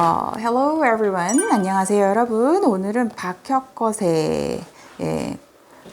어, hello everyone. 안녕하세요 여러분. 오늘은 박혁것의 예,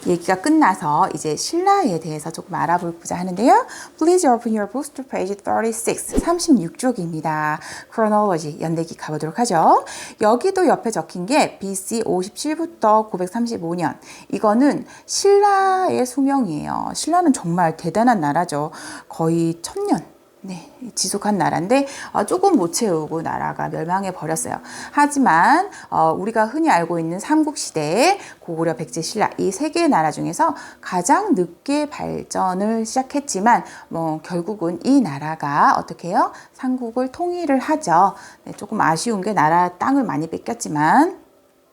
얘기가 끝나서 이제 신라에 대해서 조금 알아보고자 하는데요. Please open your books to page 36, 36쪽입니다. chronology, 연대기 가보도록 하죠. 여기도 옆에 적힌 게 BC 57부터 935년. 이거는 신라의 수명이에요. 신라는 정말 대단한 나라죠. 거의 천년. 네, 지속한 나라인데 어, 조금 못 채우고 나라가 멸망해 버렸어요. 하지만 어, 우리가 흔히 알고 있는 삼국 시대 고구려, 백제, 신라 이 세 개의 나라 중에서 가장 늦게 발전을 시작했지만 뭐 결국은 이 나라가 어떻게 해요? 삼국을 통일을 하죠. 네, 조금 아쉬운 게 나라 땅을 많이 뺏겼지만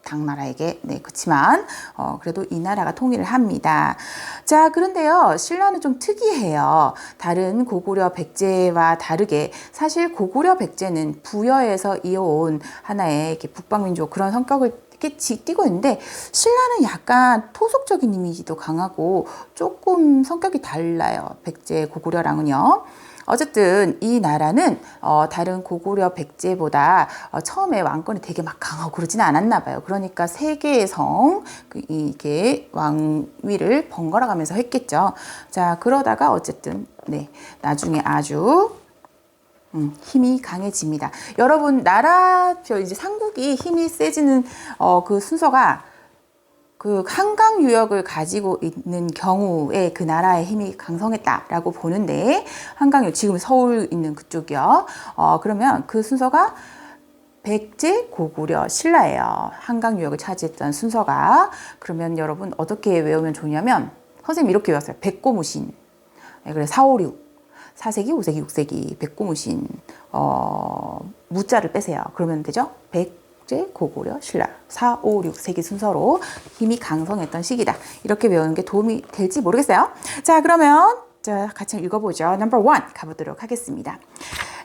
당나라에게 네 그렇지만 어, 그래도 이 나라가 통일을 합니다. 자 그런데요 신라는 좀 특이해요. 다른 고구려 백제와 다르게 사실 고구려 백제는 부여에서 이어온 하나의 이렇게 북방민족 그런 성격을 이렇게 띠고 있는데 신라는 약간 토속적인 이미지도 강하고 조금 성격이 달라요. 백제 고구려랑은요. 어쨌든 이 나라는 어, 다른 고구려 백제보다 어, 처음에 왕권이 되게 막 강하고 그러지는 않았나 봐요. 그러니까 세 개의 성 그, 이게 왕위를 번갈아 가면서 했겠죠. 자 그러다가 어쨌든 네 나중에 아주 음, 힘이 강해집니다. 여러분 나라표 이제 삼국이 힘이 세지는 어, 그 순서가 그 한강 유역을 가지고 있는 경우에 그 나라의 힘이 강성했다라고 보는데 한강 유역 지금 서울 있는 그쪽이요. 어, 그러면 그 순서가 백제, 고구려, 신라예요. 한강 유역을 차지했던 순서가 그러면 여러분 어떻게 외우면 좋냐면 선생님 이렇게 외웠어요. 백고무신. 네, 그래 4, 5, 6. 4세기, 5세기, 6세기 백고무신 어, 무자를 빼세요. 그러면 되죠? 백 제, 고구려, 신라 4, 5, 6세기 순서로 힘이 강성했던 시기다. 이렇게 외우는 게 도움이 될지 모르겠어요. 자, 그러면 자, 같이 읽어보죠. Number one 가보도록 하겠습니다.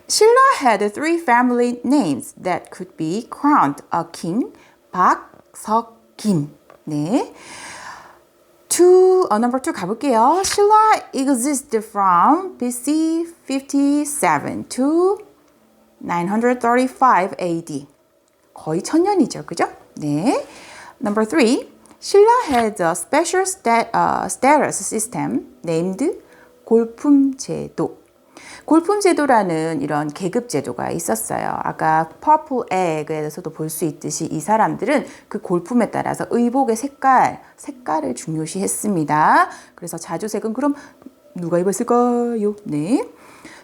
Shilla had three family names that could be crowned a king. 박, 석, 김. 네. To uh, number two 가볼게요. Shilla existed from BC 57 to 935 AD. 거의 천년이죠, 그죠? 네. Number three. Shilla had a special stat, uh, status system named 골품 제도. 골품 제도라는 이런 계급 제도가 있었어요. 아까 Purple Egg에서도 볼 수 있듯이 이 사람들은 그 골품에 따라서 의복의 색깔, 색깔을 중요시했습니다. 그래서 자주색은 그럼 누가 입었을까요? 네.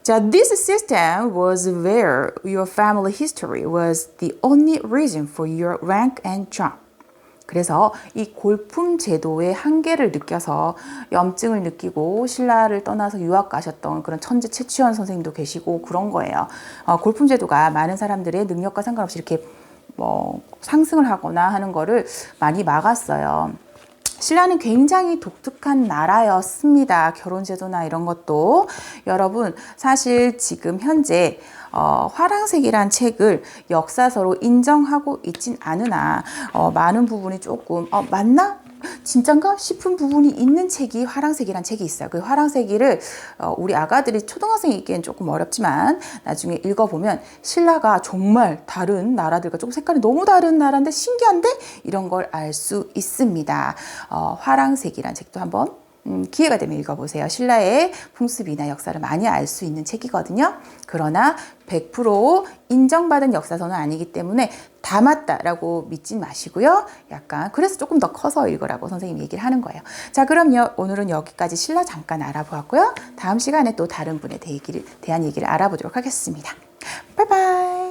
자, this system was where your family history was the only reason for your rank and job. 그래서 이 골품 제도의 한계를 느껴서 염증을 느끼고 신라를 떠나서 유학 가셨던 그런 천재 최치원 선생님도 계시고 그런 거예요. 어, 골품 제도가 많은 사람들의 능력과 상관없이 이렇게 뭐 상승을 하거나 하는 거를 많이 막았어요. 신라는 굉장히 독특한 나라였습니다. 결혼 제도나 이런 것도 여러분 사실 지금 현재 어, 화랑색이란 책을 역사서로 인정하고 있진 않으나 어, 많은 부분이 조금 어, 맞나? 진짠가 싶은 부분이 있는 책이 화랑색이란 책이 있어요. 그 화랑색이를 어, 우리 아가들이 초등학생이 읽기엔 조금 어렵지만 나중에 읽어보면 신라가 정말 다른 나라들과 조금 색깔이 너무 다른 나라인데 신기한데 이런 걸 알 수 있습니다. 어, 화랑색이란 책도 한번 음, 기회가 되면 읽어보세요. 신라의 풍습이나 역사를 많이 알 수 있는 책이거든요. 그러나 100% 인정받은 역사서는 아니기 때문에 다 맞다라고 믿진 마시고요. 약간 그래서 조금 더 커서 읽으라고 선생님이 얘기를 하는 거예요. 자, 그럼요. 오늘은 여기까지 신라 잠깐 알아보았고요. 다음 시간에 또 다른 분에 대한 얘기를 알아보도록 하겠습니다. 바이바이.